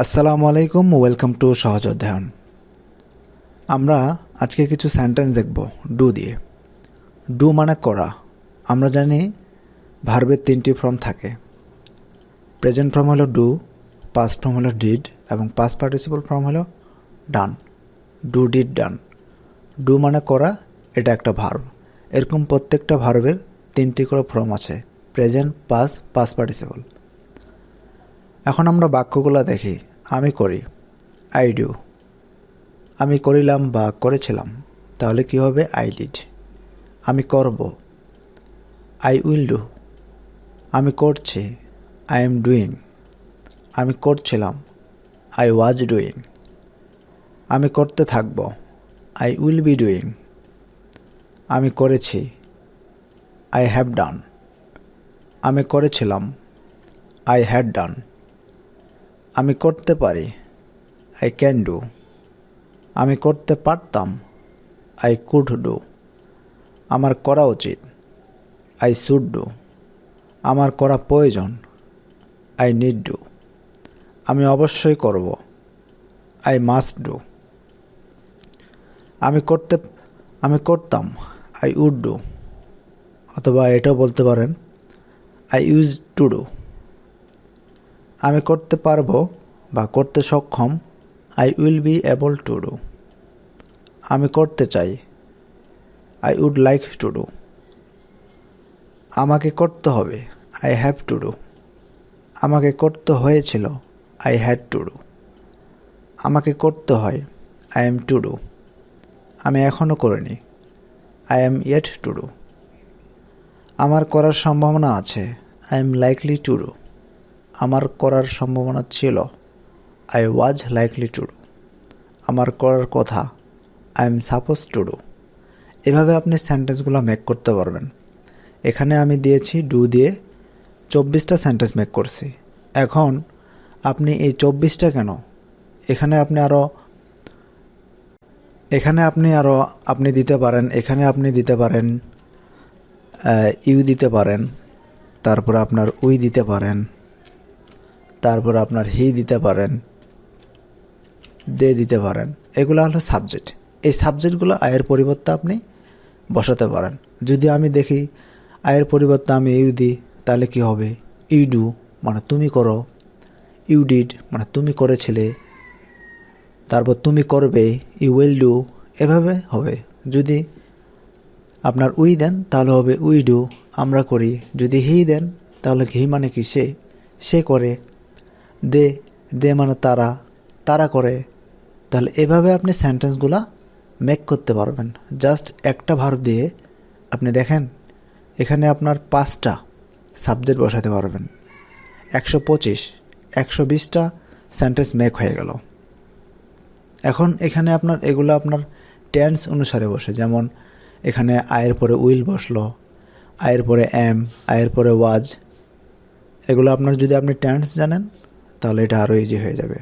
আসসালামু আলাইকুম, welcome to সহজ অধ্যয়ন। আমরা আজকে কিছু সেন্টেন্স দেখব ডু দিয়ে। ডু মানে করা। আমরা জানি ভার্বের তিনটি ফর্ম থাকে। প্রেজেন্ট ফর্ম হলো ডু পাস্ট ফর্ম হলো ডিড এবং পাস্ট পার্টিসিপল ফর্ম হলো done do did done do মানে করা, এটা একটা ভার্ব এরকম প্রত্যেকটা ভার্বের তিনটি করে ফর্ম আছে। প্রেজেন্ট পাস্ট পাস্ট পার্টিসিপল এখন আমরা বাক্যগুলো দেখি। আমি করি। আই ডু আমি করিলাম বা করেছিলাম। তাহলে কি হবে? আই ডিড আমি করব। আই উইল ডু আমি করছি। আই এম ডুইং আমি করছিলাম। আই ওয়াজ ডুইং আমি করতে থাকব। আই উইল বি ডুইং আমি করেছি। আই হ্যাভ ডান আমি করেছিলাম। আই হ্যাড ডান আমি করতে পারি। আই ক্যান ডু আমি করতে পারতাম। আই কুড ডু আমার করা উচিত। আই শুড ডু আমার করা প্রয়োজন। আই নিড ডু আমি অবশ্যই করব। আই মাস্ট ডু আমি করতে, আমি করতাম। আই উড ডু অথবা এটাও বলতে পারেন। আই ইউজ টু ডু আমি করতে পারব বা করতে সক্ষম I will be able to do আমি করতে চাই। I would like to do আমাকে করতে হবে। আই হ্যাভ টু ডু আমাকে করতে হয়েছিল। আই হ্যাড টু ডু আমাকে করতে হয়। আই এম টু ডু আমি এখনও করিনি। I am yet to do আমার করার সম্ভাবনা আছে। I am likely to do আমার করার সম্ভাবনা ছিল। I was likely to do আমার করার কথা। I am suppose to do এভাবে আপনি সেন্টেন্সগুলো মেক করতে পারবেন। এখানে আমি দিয়েছি ডু দিয়ে চব্বিশটা সেন্টেন্স মেক করছি। এখন আপনি এই চব্বিশটা কেন? এখানে আপনি আরও এখানে আপনি আরও আপনি দিতে পারেন, এখানে আপনি দিতে পারেন ইউ দিতে পারেন, তারপর আপনার উই দিতে পারেন। তারপর আপনার হি দিতে পারেন দে দিতে পারেন। এগুলো হলো সাবজেক্ট এই সাবজেক্টগুলো আয়ের পরিবর্তে আপনি বসাতে পারেন। যদি আমি দেখি আয়ের পরিবর্তে আমি ইউ দিই, তাহলে কি হবে? ইউ ডু মানে তুমি করো। ইউ ডিড মানে তুমি করেছিলে। তারপর তুমি করবে ইউ উইল ডু এভাবে হবে। যদি আপনার উই দেন, তাহলে হবে উই ডু আমরা করি। যদি হি দেন, তাহলে হি মানে কি? সে সে করে। দে দে মানে তারা তারা করে। তাহলে এভাবে আপনি সেন্টেন্সগুলা মেক করতে পারবেন। জাস্ট একটা ভার্ব দিয়ে আপনি দেখেন, এখানে আপনার পাঁচটা সাবজেক্ট বসাতে পারবেন। একশো পঁচিশ, একশো বিশটা সেন্টেন্স মেক হয়ে গেল। এখন এখানে আপনার, এগুলো আপনার টেন্স অনুসারে বসে। যেমন এখানে আয়ের পরে উইল বসল, আয়ের পরে এম আয়ের পরে ওয়াজ এগুলো আপনার যদি আপনি টেন্স জানেন তাহলে এটা আরও ইজি হয়ে যাবে।